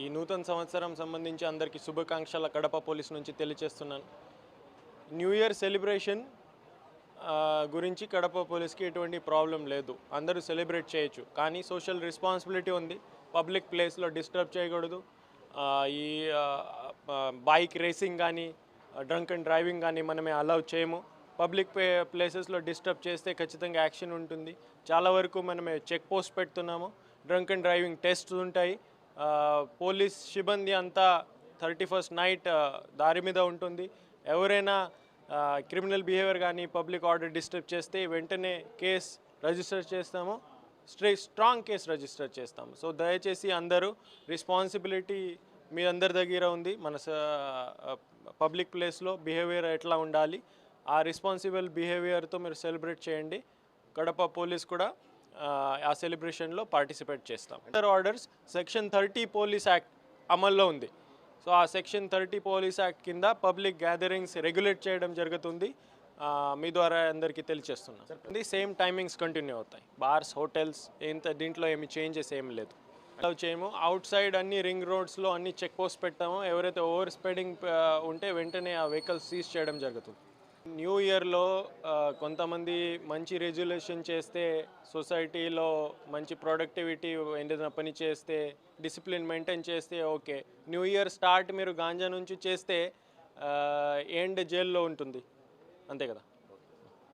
ఈ నూతన సంవత్సరం సంబంధించి అందరికీ శుభాకాంక్షల కడప పోలీస్ నుంచి తెలియచేస్తున్నాను న్యూ ఇయర్ సెలబ్రేషన్ గురించి కడప పోలీస్కి ఎటువంటి ప్రాబ్లం లేదు. అందరూ సెలబ్రేట్ చేయొచ్చు. కానీ సోషల్ రెస్పాన్సిబిలిటీ ఉంది. పబ్లిక్ ప్లేస్లో డిస్టర్బ్ చేయకూడదు. ఈ బైక్ రేసింగ్ కానీ డ్రంక్ అండ్ డ్రైవింగ్ కానీ మనమే అలౌ చేయము. పబ్లిక్ ప్లేసెస్లో డిస్టర్బ్ చేస్తే ఖచ్చితంగా యాక్షన్ ఉంటుంది. చాలా వరకు మనమే చెక్ పోస్ట్ పెడుతున్నాము. డ్రంక్ అండ్ డ్రైవింగ్ టెస్ట్ ఉంటాయి. పోలీస్ సిబ్బంది అంతా థర్టీ ఫస్ట్ నైట్ దారి మీద ఉంటుంది. ఎవరైనా క్రిమినల్ బిహేవియర్ కానీ పబ్లిక్ ఆర్డర్ డిస్టర్బ్ చేస్తే వెంటనే కేస్ రిజిస్టర్ చేస్తాము. స్ట్రే స్ట్రాంగ్ కేసు రిజిస్టర్ చేస్తాము. సో దయచేసి అందరూ రెస్పాన్సిబిలిటీ మీ అందరి దగ్గర ఉంది. మన పబ్లిక్ ప్లేస్లో బిహేవియర్ ఎట్లా ఉండాలి ఆ రెస్పాన్సిబుల్ బిహేవియర్తో మీరు సెలబ్రేట్ చేయండి. కడప పోలీస్ కూడా ఆ, సెలబ్రేషన్లో పార్టిసిపేట్ చేస్తాం. Under orders section thirty police act అమల్లో ఉంది. సో ఆ సెక్షన్ థర్టీ పోలీస్ యాక్ట్ కింద పబ్లిక్ గ్యాదరింగ్స్ రెగ్యులేట్ చేయడం జరుగుతుంది. మీ ద్వారా అందరికీ తెలియచేస్తున్నాం ఇది సేమ్ టైమింగ్స్ కంటిన్యూ అవుతాయి. బార్స్ హోటల్స్ ఇంత దీంట్లో ఏమి చేంజెస్ ఏం లేదు. అలా చేయము. అవుట్ సైడ్ అన్ని రింగ్ రోడ్స్లో అన్ని చెక్ పోస్ట్ పెట్టాము. ఎవరైతే ఓవర్ స్పీడింగ్ ఉంటే వెంటనే ఆ వెహికల్స్ సీజ్ చేయడం జరుగుతుంది. న్యూ ఇయర్లో కొంతమంది మంచి రెజల్యూషన్ చేస్తే సొసైటీలో మంచి ప్రొడక్టివిటీ ఏదైనా పని చేస్తే డిసిప్లిన్ మెయింటైన్ చేస్తే ఓకే. న్యూ ఇయర్ స్టార్ట్ మీరు గాంజా నుంచి చేస్తే ఎండ్ జైల్లో ఉంటుంది. అంతే కదా?